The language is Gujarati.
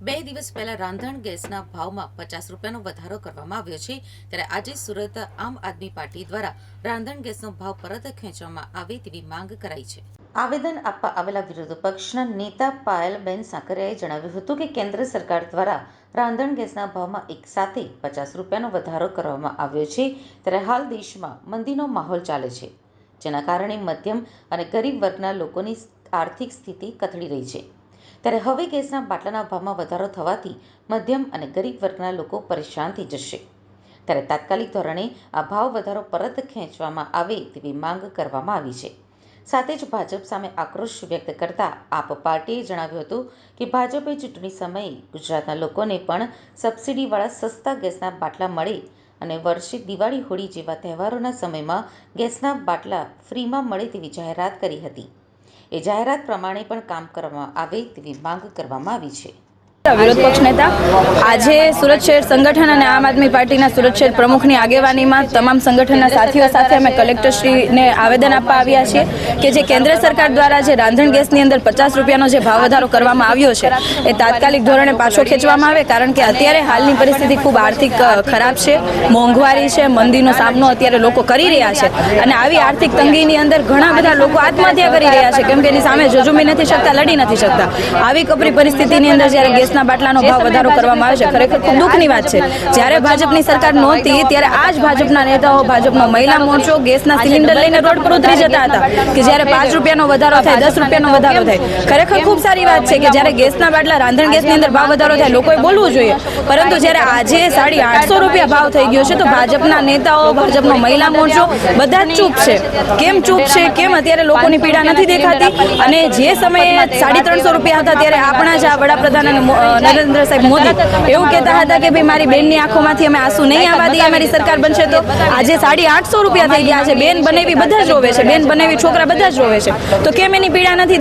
બે દિવસ પહેલા રાંધણ ગેસના ભાવમાં પચાસ રૂપિયાનો વધારો કરવામાં આવ્યો છે, ત્યારે આજે સુરત આમ આદમી પાર્ટી દ્વારા રાંધણ ગેસનો ભાવ પરત ખેંચવામાં આવે તેવી માંગ કરાઈ છે. આવેદન આપવા આવેલા વિરોધ પક્ષના નેતા પાયલબેન સાકરિયાએ જણાવ્યું હતું કે કેન્દ્ર સરકાર દ્વારા રાંધણ ગેસના ભાવમાં એક સાથે પચાસ રૂપિયાનો વધારો કરવામાં આવ્યો છે, ત્યારે હાલ દેશમાં મંદીનો માહોલ ચાલે છે, જેના કારણે મધ્યમ અને ગરીબ વર્ગના લોકોની આર્થિક સ્થિતિ કથળી રહી છે. ત્યારે હવે ગેસના બાટલાના ભાવમાં વધારો થવાથી મધ્યમ અને ગરીબ વર્ગના લોકો પરેશાન થઈ જશે. ત્યારે તાત્કાલિક ધોરણે આ ભાવ વધારો પરત ખેંચવામાં આવે તેવી માંગ કરવામાં આવી છે. સાથે જ ભાજપ સામે આક્રોશ વ્યક્ત કરતા આપ પાર્ટીએ જણાવ્યું હતું કે ભાજપે ચૂંટણી સમયે ગુજરાતના લોકોને પણ સબસિડીવાળા સસ્તા ગેસના બાટલા મળે અને વર્ષે દિવાળી હોળી જેવા તહેવારોના સમયમાં ગેસના બાટલા ફ્રીમાં મળે તેવી જાહેરાત કરી હતી. એ જાહેરાત પ્રમાણે પણ કામ કરવામાં આવે તેવી માંગ કરવામાં આવી છે. વિરોધ પક્ષ નેતા. આજે સુરત શહેર સંગઠન અને આમ આદમી પાર્ટીના સુરત શહેર પ્રમુખની આગેવાનીમાં તમામ સંગઠનના સાથીઓ સાથે અમે કલેક્ટરશ્રીને આવેદન આપવા આવ્યા છીએ કે જે કેન્દ્ર સરકાર દ્વારા જે રાંધણ ગેસની અંદર પચાસ રૂપિયાનો જે ભાવ વધારો કરવામાં આવ્યો છે, એ તાત્કાલિક ધોરણે પાછો ખેંચવામાં આવે કારણ કે અત્યારે હાલની પરિસ્થિતિ ખૂબ આર્થિક ખરાબ છે, મોંઘવારી છે, મંદીનો સામનો અત્યારે લોકો કરી રહ્યા છે અને આવી આર્થિક તંગીની અંદર ઘણા બધા લોકો આત્મહત્યા કરી રહ્યા છે, કેમ કે એની સામે જજુમી નથી શકતા, લડી નથી શકતા. આવી કપરી પરિસ્થિતિની અંદર જ્યારે ગેસના બાટલાનો ભાવ વધારો કરવામાં આવ્યો છે. ખરેખર ખૂબ દુઃખની વાત છે. જ્યારે ભાજપની સરકાર નહોતી, ત્યારે આ જ ભાજપના નેતાઓ ભાજપનો મહિલા મોરચો ગેસના સિલિન્ડર લઈને રોડ પર ઉતરી જતા હતા કે જ્યારે પાંચ રૂપિયાનો વધારો થાય, દસ રૂપિયાનો વધારો થાય. ખરેખર ખૂબ સારી વાત છે કે જ્યારે ગેસના બાટલા રાંધણ ગેસની અંદર ભાવ વધારો થાય, લોકોએ બોલવું જોઈએ. પરંતુ જ્યારે આજે સાડી આઠસો રૂપિયા ભાવ થઈ ગયો છે, તો ભાજપના નેતાઓ, ભાજપનો મહિલા મોરચો બધા જ ચૂપ છે. કેમ ચૂપ છે? કેમ અત્યારે લોકોની પીડા નથી દેખાતી? અને જે સમયે સાડી ત્રણસો રૂપિયા હતા, ત્યારે આપણા જ આ વડાપ્રધાન અને નરેન્દ્ર સાહેબ મોદી એવું કહેતા હતા કે ભાઈ મારી બેનની આંખોમાંથી અમે આંસુ નહીં આવવા દઈએ અમારી સરકાર બનશે તો આજે સાડી આઠસો રૂપિયા થઈ ગયા છે. બેન બનેવી બધા જ રોવે છે. બેન બનેવી છોકરા બધા જ રોવે છે. તો કેમ એની પીડા નથી